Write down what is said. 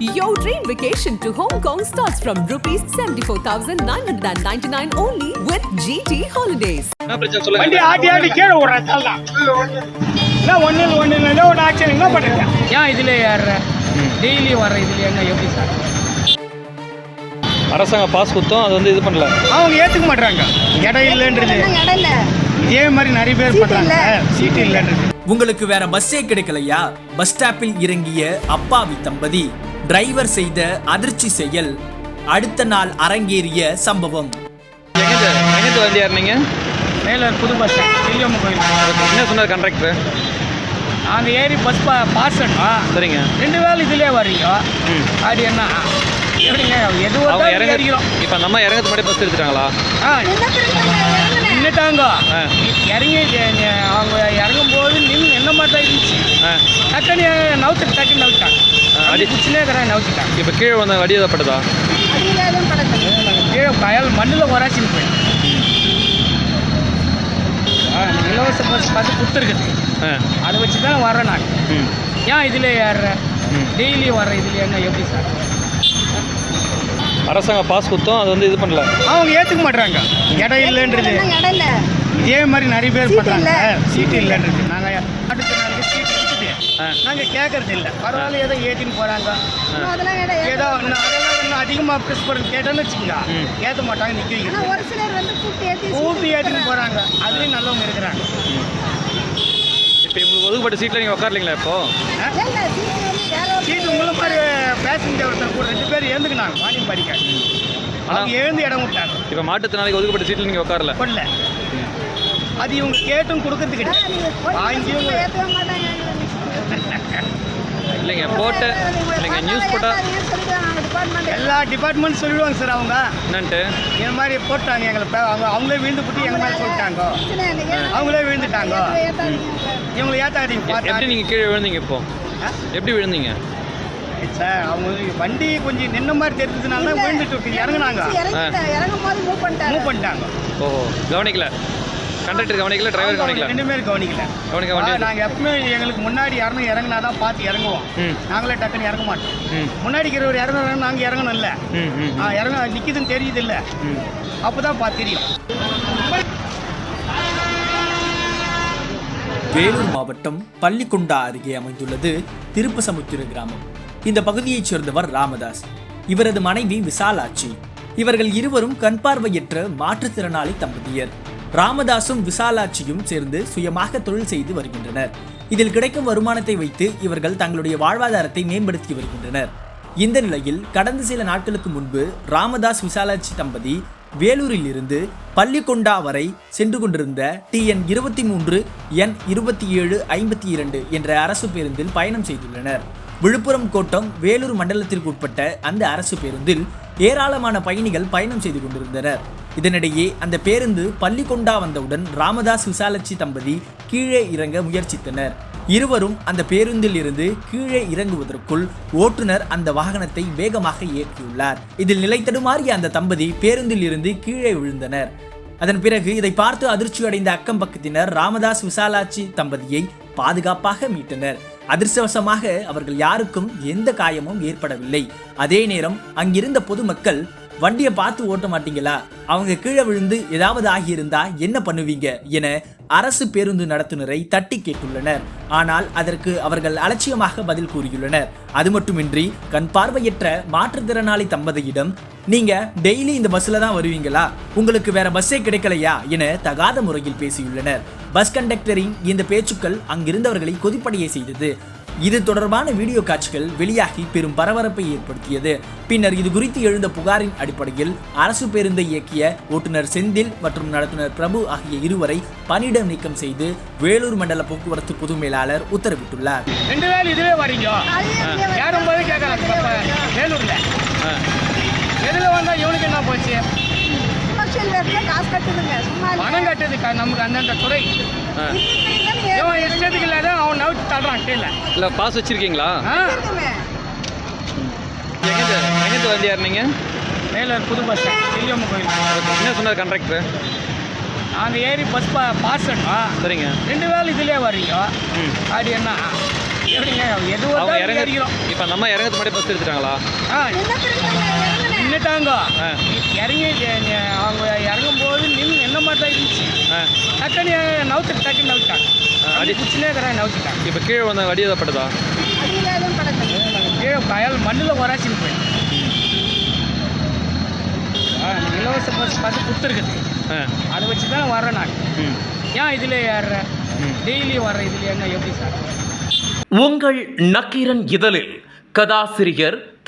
Your dream vacation to Hong Kong starts from rupees 74,999 only with GT Holidays. வண்டி ஆட்டி ஆட்டி கீழே விடுறதால தான் இல்லை ஒண்ணு இல்லை ஏதோ ஒரு ஆக்சிடென்ட் என்ன பண்ணுறீங்க ஏன் இதில் ஏறுற? டெய்லி வர்ற இதில் என்ன எப்படி சார்? அரசாங்கம் பாஸ் கொடுத்தோம் அது வந்து இது பண்ணல. அவங்க ஏற்றுக்க மாட்றாங்க. இடம் இல்லைன்றது. இதே மாதிரி நிறைய பேர் பண்ணுறாங்க சீட்டு இல்லைன்றது. உங்களுக்கு வேற பஸ்ஸே கிடைக்கலையா? பஸ் ஸ்டாப்பில் இறங்கிய அப்பாவி தம்பதி. டிரைவர் செய்த அதிர்ச்சி செயல் அடுத்த நாள் அரங்கேறிய சம்பவம். எங்க எங்க வந்து ஏறினீங்க மேலே புது பஸ் ஸ்டாண்ட் கோயில். என்ன சொன்னார் கண்டக்டர் நாங்கள் ஏறி பஸ் பா பாஸ் பண்ணோம் சரிங்க. ரெண்டு வேலை இதிலே வர்றீங்க. ம். அது என்ன? எப்படிங்க? எது அவங்க வந்தாலும் இறங்க ஏறிக்கிறோம். இப்போ நம்ம இறங்கிறது முன்னாடி பஸ் எடுத்துட்டாங்களா? ஆ நின்றுட்டாங்க ஆ. இறங்கி அவங்க இறங்கும் போது நின்று என்ன மாதிரி தான் இருந்துச்சு ஆ. டக்குன்னு நவுத்து டக்குன்னு நவுத்தாங்க அடி இருக்கிறாங்க நவுத்திட்டாங்க இப்போ கீழே வந்த அடி ஏதப்பட்டதா நாங்கள் கீழே கயல் மண்ணில் வராச்சின்னு போய் இலவச பஸ் பார்த்து கொடுத்துருக்குது ஆ. அதை வச்சு தான் வரேன் நான். ம். ஏன் இதில் ஏறுற? ம். டெய்லி வர்ற இதில் என்ன எப்படி சார்? அரசாங்கம் பாஸ் கொடுத்தோம் அது வந்து இது பண்ணல. அவங்க ஏற்றுக்க மாட்றாங்க. இடம் இல்லைன்றது. இதே மாதிரி நிறைய பேர் பண்ணுறாங்க சீட்டு இல்லைன்றது. நாங்கள் அடுத்த நாளுக்கு சீட்டு இருக்குது ஆ. நாங்கள் கேட்கறது இல்லை. பரவாயில்ல ஏதோ ஏற்றின்னு போகிறாங்க ஏதோ இன்னும் அதிகமாக ப்ரெஸ் பண்ணி கேட்டோன்னு வச்சுக்கோங்க. ஏற்ற மாட்டாங்க நிற்க ஊட்டி ஏற்றின்னு போகிறாங்க அதுலேயும் நல்லவங்க இருக்கிறாங்க. இப்போ உங்களுக்கு ஒதுக்கப்பட்ட சீட்டில் நீங்கள் உட்காரலீங்களா இப்போ? சீட்டு உங்களை மாதிரி பேசஞ்சர் ஒருத்தர் கூட ரெண்டு பேர் எழுந்துக்கினாங்க வாணி படிக்க. அவங்க எழுந்து இடம் விட்டாங்க. இப்போ மாட்டுத்தினாலைக்கு ஒதுக்கப்பட்ட சீட்டில் நீங்கள் உட்காரல கொள்ள அது இவங்க கேட்டும் கொடுக்கறது கிடையாது. வாங்கியும் ஏத்தவே மாட்டாங்க இல்லைங்க போட்ட இல்லைங்க நியூஸ் போட்டால் எல்லா டிபார்ட்மெண்ட் சொல்லிடுவாங்க சார் அவங்க. என்னன்ட்டு? இந்த மாதிரி போட்டாங்க எங்களை அவங்க அவங்களே விழுந்து போட்டு எங்க மேலே சொல்லிட்டாங்க. அவங்களே விழுந்துட்டாங்க. இவங்களை ஏத்தாதீங்க எப்படி நீங்கள் கீழே விழுந்தீங்க இப்போ? எப்படி விழுந்தீங்க? சார் அவங்க வண்டி கொஞ்சம் நின்ன மாதிரி தெரிஞ்சதுனால தான் விழுந்துட்டு. இறங்குனாங்க. இறங்கும் போது மூவ் பண்ணிட்டாங்க. மூவ் பண்ணிட்டாங்க. ஓஹோ கவனிக்கல. கண்டக்டர் கவனிக்கல டிரைவர் கவனிக்கல. ரெண்டு பேரும் கவனிக்கல. கவனிக்க ஆ, வண்டி நாங்க எப்பவுமே எங்களுக்கு முன்னாடி யாரும் இறங்குனா தான் பார்த்து இறங்குவோம். நாங்களே டக்குன்னு இறங்க மாட்டோம். முன்னாடி இருக்கிறவர் இறங்குறாங்க நாங்கள் இறங்கணும் இல்லை இறங்க நிற்கிதுன்னு தெரியுது இல்லை அப்போ தான் பார்த்து தெரியும். வேலூர் மாவட்டம் பள்ளிக்கொண்டா அருகே அமைந்துள்ளது திருப்பசமுத்திர கிராமம். இந்த பகுதியைச் சேர்ந்தவர் ராமதாஸ். இவரது மனைவி விசாலாட்சி. இவர்கள் இருவரும் கண் பார்வையற்ற மாற்றுத்திறனாளி தம்பதியர். ராமதாசும் விசாலாட்சியும் சேர்ந்து சுயமாக தொழில் செய்து வருகின்றனர். இதில் கிடைக்கும் வருமானத்தை வைத்து இவர்கள் தங்களுடைய வாழ்வாதாரத்தை மேம்படுத்தி வருகின்றனர். இந்த நிலையில் கடந்த சில நாட்களுக்கு முன்பு ராமதாஸ் விசாலாட்சி தம்பதி வேலூரில் இருந்து பள்ளிக்கொண்டா வரை சென்று கொண்டிருந்த டிஎன் இருபத்தி மூன்று என் இருபத்தி ஏழு ஐம்பத்தி இரண்டு என்ற அரசு பேருந்தில் பயணம் செய்துள்ளனர். விழுப்புரம் கோட்டம் வேலூர் மண்டலத்திற்கு உட்பட்ட அந்த அரசு பேருந்தில் ஏராளமான பயணிகள் பயணம் செய்து கொண்டிருந்தனர். இதனிடையே அந்த பேருந்து பள்ளிக்கொண்டா வந்தவுடன் ராமதாஸ் விசாலட்சி தம்பதி கீழே இறங்க முயற்சித்தனர். இருவரும் அந்த பேருந்தில் இருந்து கீழே இறங்குவதற்குள் ஓட்டுநர் அந்த வாகனத்தை வேகமாக இயக்கியுள்ளார். இதில் நிலை தடுமாறிய அந்த தம்பதி பேருந்தில் இருந்து கீழே விழுந்தனர். அதன் பிறகு இதை பார்த்து அதிர்ச்சி அடைந்த அக்கம் பக்கத்தினர் ராமதாஸ் விசாலாட்சி தம்பதியை பாதுகாப்பாக மீட்டனர். அதிர்ஷ்டவசமாக அவர்கள் யாருக்கும் எந்த காயமும் ஏற்படவில்லை. அதே நேரம் அங்கிருந்த பொதுமக்கள் வண்டியை பார்த்து ஓட்ட மாட்டீங்களா? அவங்க கீழே விழுந்து ஏதாவது ஆகியிருந்தா என்ன பண்ணுவீங்க? என அரசு பேருந்து நடத்துனரை தட்டி கேட்டுள்ளனர். ஆனால் அதற்கு அவர்கள் அலட்சியமாக பதில் கூறியுள்ளனர். அது மட்டுமின்றி கண் பார்வையற்ற மாற்றுத்திறனாளி தம்பதியிடம் நீங்க டெய்லி இந்த பஸ்ல தான் வருவீங்களா? உங்களுக்கு வேற பஸ்ஸே கிடைக்கலையா? என தகாத முறையில் பேசியுள்ளனர். பஸ் கண்டக்டரின் இந்த பேச்சுக்கள் அங்கிருந்தவர்களை கொதிப்படைய செய்தது. இது தொடர்பான வீடியோ காட்சிகள் வெளியாகி பெரும் பரபரப்பை ஏற்படுத்தியது. பின்னர் இது குறித்து எழுந்த புகாரின் அடிப்படையில் அரசு பேருந்தை இயக்கிய ஓட்டுநர் செந்தில் மற்றும் நடத்துனர் பிரபு ஆகிய இருவரை பணியிடம் நீக்கம் செய்து வேலூர் மண்டல போக்குவரத்து பொது மேலாளர் உத்தரவிட்டுள்ளார். ரெண்டு வேலை இதுவே வரீங்க. ஏறும் போது கேட்குறாங்க வேலூரில். ஆ எதில் வந்தால் இவனுக்கு என்ன போச்சு? காசு கட்டுதுங்க. பணம் கட்டுது க- நமக்கு அந்தந்த துறை. இவன் இஷ்டத்துக்கு இல்லாத அவன் நவுத்தி தள்ளுறான் கீழே. இல்லை பாஸ் வச்சிருக்கீங்களா? ஆ. ஏறுதுங்க. எங்கே எங்கே வந்து ஏறினீங்க மேலே புது பஸ் ஸ்டாண்ட் கோயில். என்ன சொன்னார் கண்டக்டர் நாங்கள் ஏறி பஸ் பா பாஸ் பண்ணோம் சரிங்க. ரெண்டு வேலை இதிலே வர்றீங்க. அது என்ன? எப்படிங்க? எது அவங்க வந்தாலும் இறங்க ஏறிக்கிறோம் இப்போ அந்த அம்மா இறங்கிறது முன்னாடி பஸ் எடுத்துட்டாங்களா? ஆ. நின்றுட்டாங்க. இறங்கி அவங்க இறங்கும் போது நின்று என்ன மாதிரி தான் இருந்துச்சு ஆ டக்குன்னு நவுத்தாங்க அடி. அடி பிடிச்சினே இருக்கிறேன் நவுத்திட்டாங்க இப்போ கீழே வந்த அடி அடியில் எதுவும் படக்குது நாங்கள் கீழே கயல் மண்ணில் வராச்சின்னு போய். இலவச பஸ் பார்த்து கொடுத்துருக்குது. ஆ. அதை வச்சு தான் வர்றேன் நான். ம். ஏன் இதில் ஏறுறேன் டெய்லி வர்றேன் இதில் என்ன எப்படி சார்? உங்கள் நக்கீரன் இதழில் கதாசிரியர்